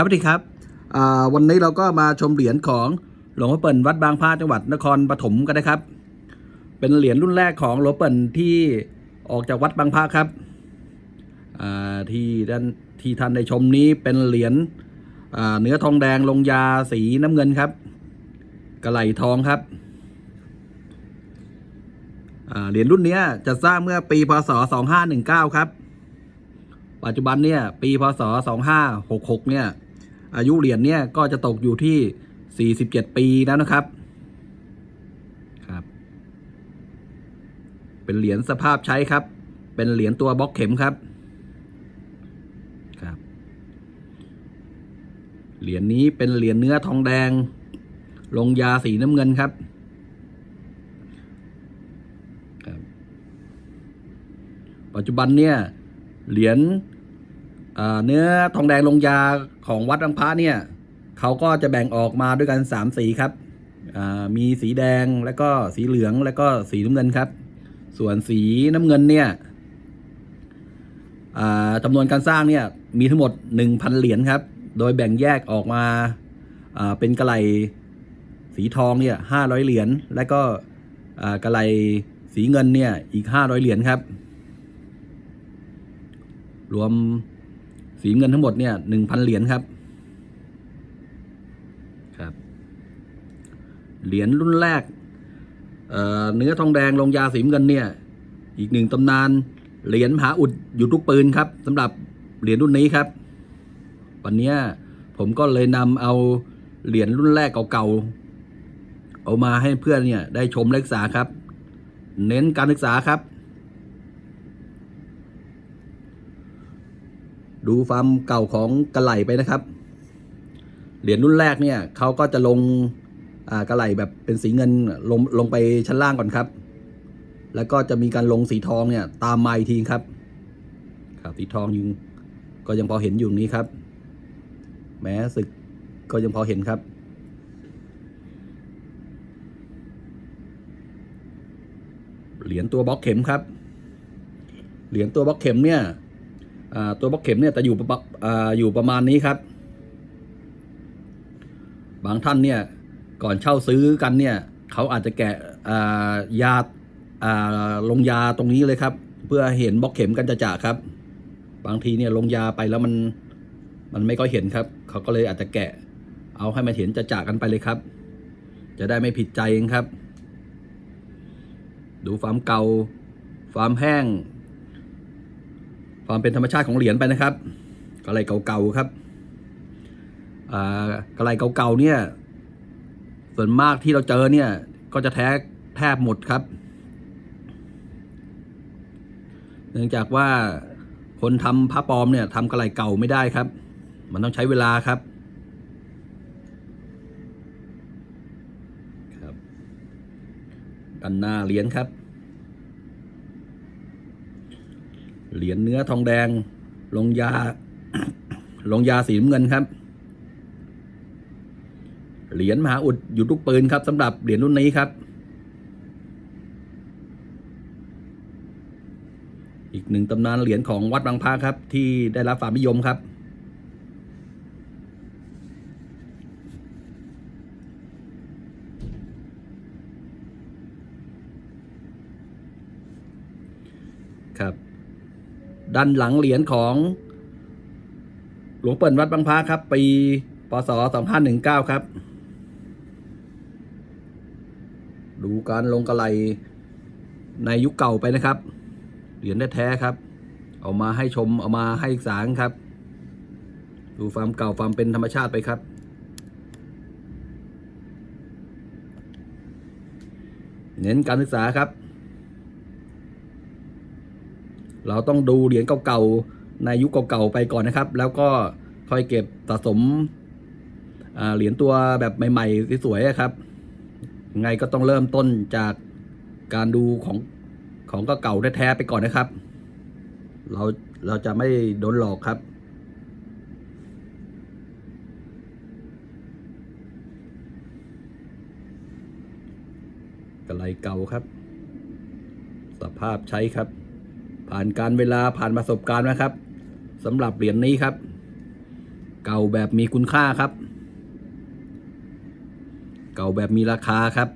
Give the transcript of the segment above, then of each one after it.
ครับสวัสดีครับวันนี้เราก็มาชมเหรียญของหลวงพ่อเปิ่นวัดบางพระจังหวัดนครปฐมกันนะครับ เป็นเหรียญรุ่นแรกของหลวงพ่อเปิ่นที่ออกจากวัดบางพระครับที่ด้านที่ท่านได้ชมนี้เป็นเหรียญเนื้อทองแดงลงยาสีน้ำเงินครับ กระไหลทองครับเหรียญรุ่นนี้จะสร้างเมื่อปีพศ 2519 ครับ ปัจจุบันเนี่ยปีพศ 2566 เนี่ย อายุเหรียญเนี่ยก็จะตกอยู่ที่ 47 ปีแล้วนะครับครับ เป็นเหรียญสภาพใช้ครับ เป็นเหรียญตัวบล็อกเข็มครับครับ เหรียญนี้เป็นเหรียญเนื้อทองแดง ลงยาสีน้ำเงินครับครับปัจจุบันเนี่ยเหรียญ เนื้อทองแดงลงยาของวัดบางพระเนี่ยเขาก็จะแบ่งออกมาด้วยกันสามสีครับมีสีแดงแล้วก็สีเหลืองแล้วก็สีน้ำเงินครับ ส่วนสีน้ำเงินเนี่ยจำนวนการสร้างเนี่ยมีทั้งหมด 1,000 เหรียญครับ โดยแบ่งแยกออกมาเป็นกระไหลสีทองเนี่ย500เหรียญแล้วก็กระไหลสีเงินเนี่ยอีก500เหรียญครับ รวม สีเงินทั้งหมดเนี่ยหนึ่งพันเหรียญครับ ครับ เหรียญรุ่นแรกเเนื้อทองแดงลงยาสีเงินเนี่ย อีกหนึ่งตำนาน เหรียญมหาอุดอยู่ทุกปืนครับสำหรับเหรียญรุ่นนี้ครับ วันเนี้ยผมก็เลยนำเอาเหรียญรุ่นแรกเก่าๆเอามาให้เพื่อนเนี่ยได้ชมและศึกษาครับ เน้นการศึกษาครับ ดูฟาร์มเก่าของกระไหลไปนะครับ เหรียญรุ่นแรกเนี่ยเขาก็จะลงกระไหลแบบเป็นสีเงินลงลงไปชั้นล่างก่อนครับ แล้วก็จะมีการลงสีทองเนี่ย ตามมาอีกทีครับครับสีทองยังก็ยังพอเห็นอยู่นี้ครับ แม้สึกก็ยังพอเห็นครับ เหรียญตัวบล็อกเข็มครับ เหรียญตัวบล็อกเข็มเนี่ย ตัวบล็อกเข็มเนี่ยจะอยู่ประมาอ่าอยู่ประมาณนี้ครับ บางท่านเนี่ยก่อนเช่าซื้อกันเนี่ยเขาอาจจะแกะายาาลงยาตรงนี้เลยครับ เพื่อเห็นบล็อกเข็มกันจะจ่าครับ บางทีเนี่ยลงยาไปแล้วมันมันไม่ก็เห็นครับ เขาก็เลยอาจจะแกะ เอาให้มันเห็นจะจ่ากันไปเลยครับ จะได้ไม่ผิดใจเองครับ ดูฟาร์มเก่าฟาร์มแห้ง ความเป็นธรรมชาติของเหรียญไปนะครับกระไรเก่าๆครับกระไรเก่าๆเนี่ย ส่วนมากที่เราเจอเนี่ย ก็จะแท้แทบหมดครับ เนื่องจากว่าคนทำพระปลอมเนี่ยทำกระไรเก่าไม่ได้ครับ มันต้องใช้เวลาครับครับด้านหน้าเหรียญครับ เหรียญเนื้อทองแดง ลงยา ลงยาสีน้ำเงินครับ เหรียญมหาอุดอยู่ทุกปืนครับสำหรับเหรียญรุ่นนี้ครับ อีกหนึ่งตำนานเหรียญของวัดบางพระครับ ที่ได้รับความนิยมครับครับ ด้านหลังเหรียญของหลวงเปิ่นวัดบางพระครับ ปีพศ2519 ครับ ดูการลงกระไหลในยุคเก่าไปนะครับ เหรียญแท้ๆครับ เอามาให้ชมเอามาให้ศึกษาครับ ดูฟามเก่าฟามเป็นธรรมชาติไปครับเน้นการศึกษาครับ เราต้องดูเหรียญเก่าๆในยุคเก่าๆไปก่อนนะครับ แล้วก็ค่อยเก็บสะสมเหรียญตัวแบบใหม่ๆสวยๆอะครับไงก็ต้องเริ่มต้นจากการดูของของเก่าๆแท้ๆไปก่อนนะครับ เราเราจะไม่โดนหลอกครับ กระไรเก่าครับ สภาพใช้ครับ ผ่านการเวลาผ่านประสบการณ์นะครับสำหรับเหรียญนี้ครับ เก่าแบบมีคุณค่าครับ เก่าแบบมีราคาครับ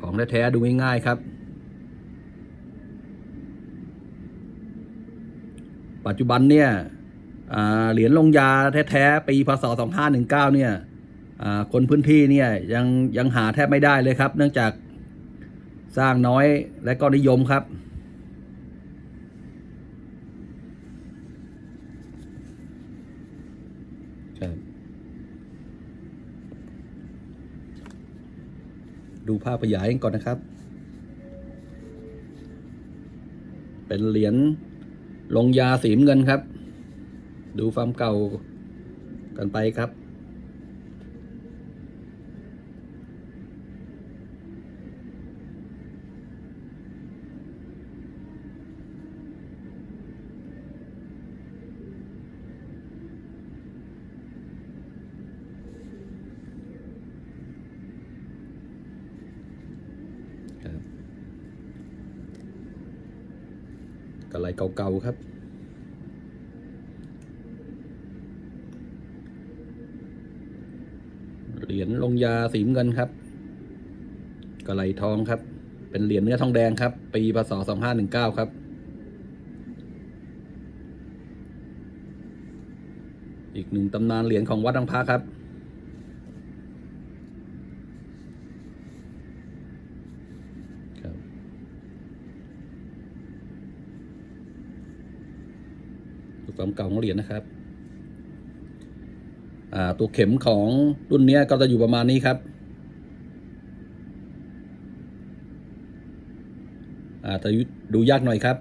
ของแท้ๆดูง่ายๆครับ ปัจจุบันเนี่ยเหรียญลงยาแท้ๆปีพศ2519เนี่ยอ่าคนพื้นที่เนี่ยยังยังหาแทบไม่ได้เลยครับ เนื่องจากสร้างน้อยและก็นิยมครับ ดูภาพขยายกันก่อนนะครับ เป็นเหรียญลงยาสีมเงินครับ ดูความเก่ากันไปครับ กระไรเก่าๆครับ เหรียญลงยาสีมเงินครับกระไหลทองครับ เป็นเหรียญเนื้อทองแดงครับ ปีพศสองห้าหนึ่งเก้าครับ อีกหนึ่งตำนานเหรียญของวัดดังพระครับ ดู ความเก่าของเหรียญนะครับตัวเข็มของรุ่นนี้ก็จะอยู่ประมาณนี้ครับอาแต่ดูยากหน่อยครับ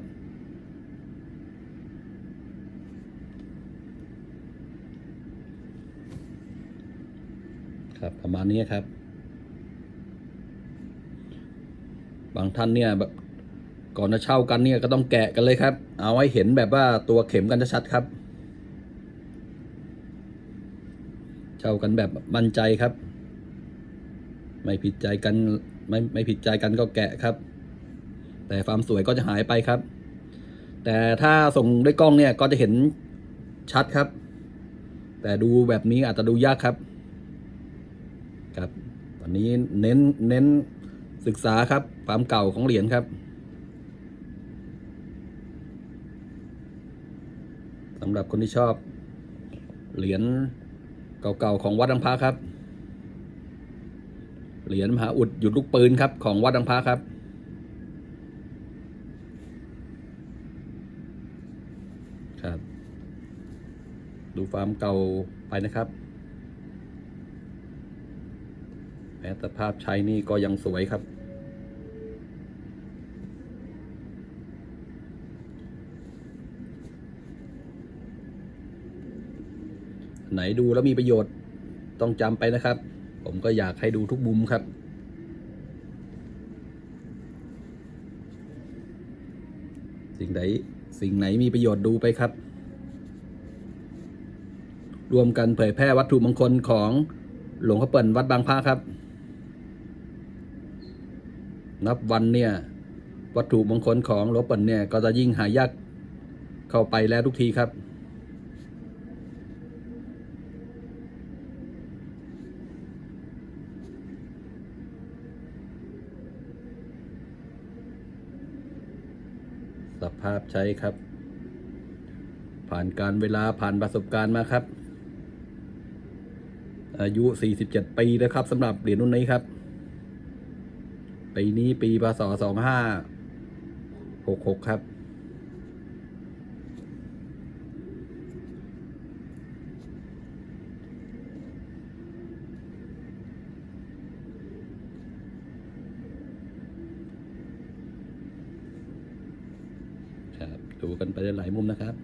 ครับประมาณนี้ครับ บางท่านเนี่ยแบบก่อนจะเช่ากันเนี่ยก็ต้องแกะกันเลยครับ เอาให้เห็นแบบว่าตัวเข็มกันชัดครับ เช่ากันแบบมั่นใจครับ ไม่ผิดใจกันไม่ไม่ผิดใจกันก็แกะครับ แต่ความสวยก็จะหายไปครับ แต่ถ้าส่งด้วยกล้องเนี่ยก็จะเห็นชัดครับ แต่ดูแบบนี้อาจจะดูยากครับ ครับวันนี้เน้นเน้นศึกษาครับความเก่าของเหรียญครับำหรับคนที่ชอบ เหรียญเก่าๆของวัดดังพระครับ เหรียญมหาอุดหยุดลูกปืนครับของวัดดังพระครับ ครับ ดูฟาร์มเก่าไปนะครับแม้แต่ภาพใช้นี่ก็ยังสวยครับ ไหนดูแล้วมีประโยชน์ต้องจำไปนะครับ ผมก็อยากให้ดูทุกมุมครับ สิ่งไหนสิ่งไหนมีประโยชน์ดูไปครับ รวมกันเผยแพร่วัตถุมงคลของหลวงพ่อเปิ่นวัดบางพระครับ นับวันเนี่ย วัตถุมงคลของหลวงพ่อเปิ่นเนี่ยก็จะยิ่งหายากเข้าไปแล้วทุกทีครับ สภาพใช้ครับ ผ่านการเวลาผ่านประสบการณ์มาครับ อายุ 47 ปีแล้วครับสำหรับเหรียญรุ่นนี้ครับ ปีนี้ปีพศ2566 ครับ ครับ ดู กันไปหลายมุมนะครับ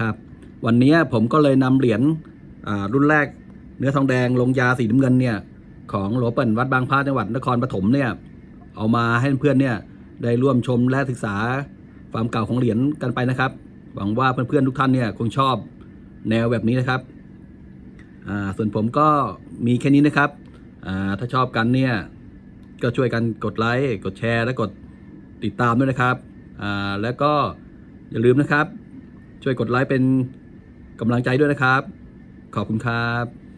ครับวันนี้ผมก็เลยนำเหรียญ รุ่นแรกเนื้อทองแดงลงยาสีน้ำเงินเนี่ยของหลวงเปิ่นวัดบางพระจังหวัดนครปฐมเนี่ยเอามาให้เพื่อนเนี่ยได้ร่วมชมและศึกษาความเก่าของเหรียญกันไปนะครับ หวังว่าเพื่อนๆทุกท่านเนี่ยคงชอบแนวแบบนี้นะครับส่วนผมก็มีแค่นี้นะครับ ถ้าชอบกันเนี่ยก็ช่วยกันกดไลค์กดแชร์และกดติดตามด้วยนะครับ แล้วก็อย่าลืมนะครับ ช่วยกดไลค์เป็นกำลังใจด้วยนะครับ ขอบคุณครับ